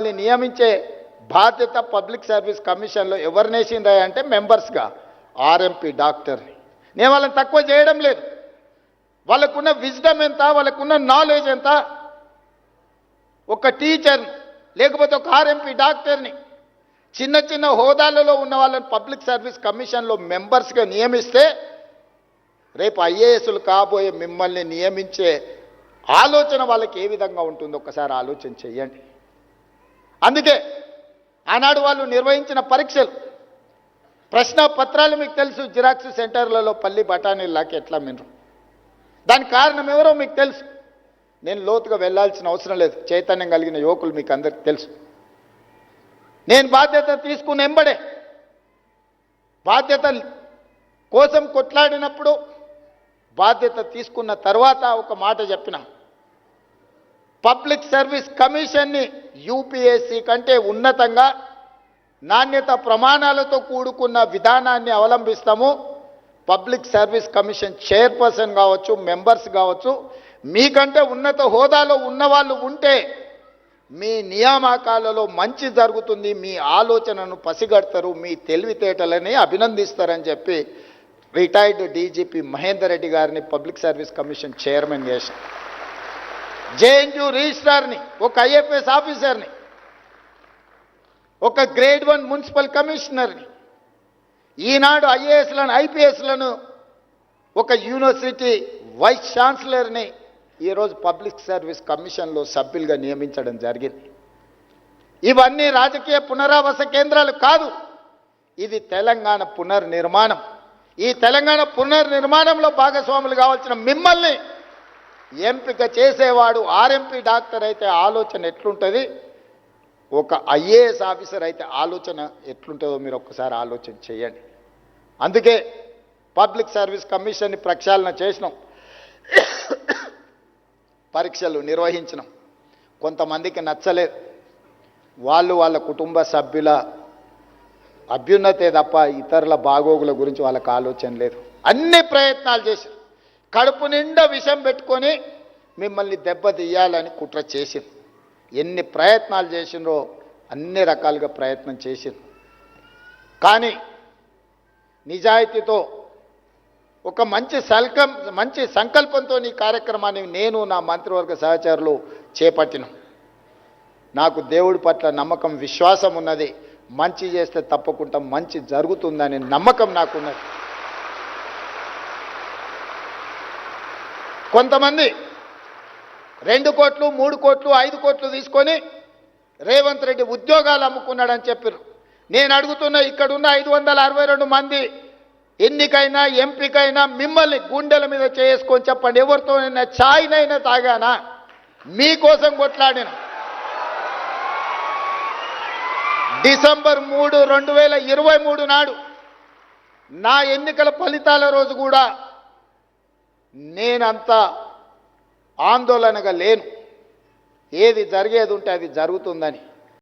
వాళ్ళని నియమించే బాధ్యత పబ్లిక్ సర్వీస్ కమిషన్లో ఎవరినేసిందా అంటే మెంబర్స్గా ఆర్ఎంపీ డాక్టర్. నేను వాళ్ళని తక్కువ చేయడం లేదు. వాళ్ళకున్న విజ్డమ్ ఎంత వాళ్ళకున్న నాలెడ్జ్ ఎంత? ఒక టీచర్ లేకపోతే ఒక ఆర్ఎంపీ డాక్టర్ని చిన్న చిన్న హోదాలలో ఉన్న వాళ్ళని పబ్లిక్ సర్వీస్ కమిషన్లో మెంబర్స్గా నియమిస్తే రేపు ఐఏఎస్లు కాబోయే మిమ్మల్ని నియమించే ఆలోచన వాళ్ళకి ఏ విధంగా ఉంటుందో ఒకసారి ఆలోచన చేయండి. అందుకే ఆనాడు వాళ్ళు నిర్వహించిన పరీక్షలు. ప్రశ్న పత్రాలు మీకు తెలుసు జిరాక్స్ సెంటర్లలో పల్లి బఠానీలాకి ఎట్లా మినరు. దానికి కారణం ఎవరో మీకు తెలుసు. నేను లోతుగా వెళ్ళాల్సిన అవసరం లేదు. చైతన్యం కలిగిన యువకులు మీకు అందరికి తెలుసు. నేను బాధ్యత తీసుకుని ఎంబడే బాధ్యత కోసం కొట్లాడినప్పుడు బాధ్యత తీసుకున్న తర్వాత ఒక మాట చెప్పిన. పబ్లిక్ సర్వీస్ కమిషన్ని యూపీఎస్సీ కంటే ఉన్నతంగా నాణ్యత ప్రమాణాలతో కూడుకున్న విధానాన్ని అవలంబిస్తాము. పబ్లిక్ సర్వీస్ కమిషన్ చైర్పర్సన్ కావచ్చు మెంబర్స్ కావచ్చు మీకంటే ఉన్నత హోదాలో ఉన్నవాళ్ళు ఉంటే మీ నియామకాలలో మంచి జరుగుతుంది మీ ఆలోచనను పసిగడతారు మీ తెలివితేటలని అభినందిస్తారని చెప్పి రిటైర్డ్ డీజీపీ మహేందర్ రెడ్డి గారిని పబ్లిక్ సర్వీస్ కమిషన్ చైర్మన్ చేశారు. జేఎన్యూ రిజిస్ట్రార్ని ఒక ఐఎఫ్ఎస్ ఆఫీసర్ని ఒక గ్రేడ్ వన్ మున్సిపల్ కమిషనర్ని ఈనాడు ఐఏఎస్లను ఐపీఎస్లను ఒక యూనివర్సిటీ వైస్ ఛాన్సలర్ని ఈరోజు పబ్లిక్ సర్వీస్ కమిషన్లో సభ్యులుగా నియమించడం జరిగింది. ఇవన్నీ రాజకీయ పునరావాస కేంద్రాలు కాదు ఇది తెలంగాణ పునర్నిర్మాణం. ఈ తెలంగాణ పునర్నిర్మాణంలో భాగస్వాములు కావాల్సిన మిమ్మల్ని ఎంపిక చేసేవాడు ఆర్ఎంపీ డాక్టర్ అయితే ఆలోచన ఎట్లుంటుంది? ఒక ఐఏఎస్ ఆఫీసర్ అయితే ఆలోచన ఎట్లుంటుందో మీరు ఒక్కసారి ఆలోచన చేయండి. అందుకే పబ్లిక్ సర్వీస్ కమిషన్ని ప్రక్షాళన చేసినాం. పరీక్షలు నిర్వహించినాం. కొంతమందికి నచ్చలేదు. వాళ్ళు వాళ్ళ కుటుంబ సభ్యుల అభ్యున్నతే తప్ప ఇతరుల బాగోగుల గురించి వాళ్ళకి ఆలోచన లేదు. అన్ని ప్రయత్నాలు చేశారు. కడుపు నిండా విషం పెట్టుకొని మిమ్మల్ని దెబ్బతీయాలని కుట్ర చేసింది ఎన్ని ప్రయత్నాలు చేసినో అన్ని రకాలుగా ప్రయత్నం చేసింది కానీ నిజాయితీతో ఒక మంచి సల్కం మంచి సంకల్పంతో ఈ కార్యక్రమాన్ని నేను నా మంత్రివర్గ సహచరులు చేపట్టిన. నాకు దేవుడి పట్ల నమ్మకం విశ్వాసం ఉన్నది. మంచి చేస్తే తప్పకుండా మంచి జరుగుతుందనే నమ్మకం నాకున్నది. కొంతమంది రెండు కోట్లు మూడు కోట్లు ఐదు కోట్లు తీసుకొని రేవంత్ రెడ్డి ఉద్యోగాలు అమ్ముకున్నాడని చెప్పారు నేను అడుగుతున్న ఇక్కడున్న ఐదు వందల అరవై రెండు మంది ఎన్నికైనా ఎంపికైనా మిమ్మల్ని గుండెల మీద చేసుకొని చెప్పండి. ఎవరితోనైనా ఛాయ్నైనా తాగానా? మీకోసం కొట్లాడిన? డిసెంబర్ మూడు రెండు వేల ఇరవై మూడు నాడు నా ఎన్నికల ఫలితాల రోజు కూడా నేనంత ఆందోళనగా లేను. ఏది జరిగేది ఉంటే అది జరుగుతుందని.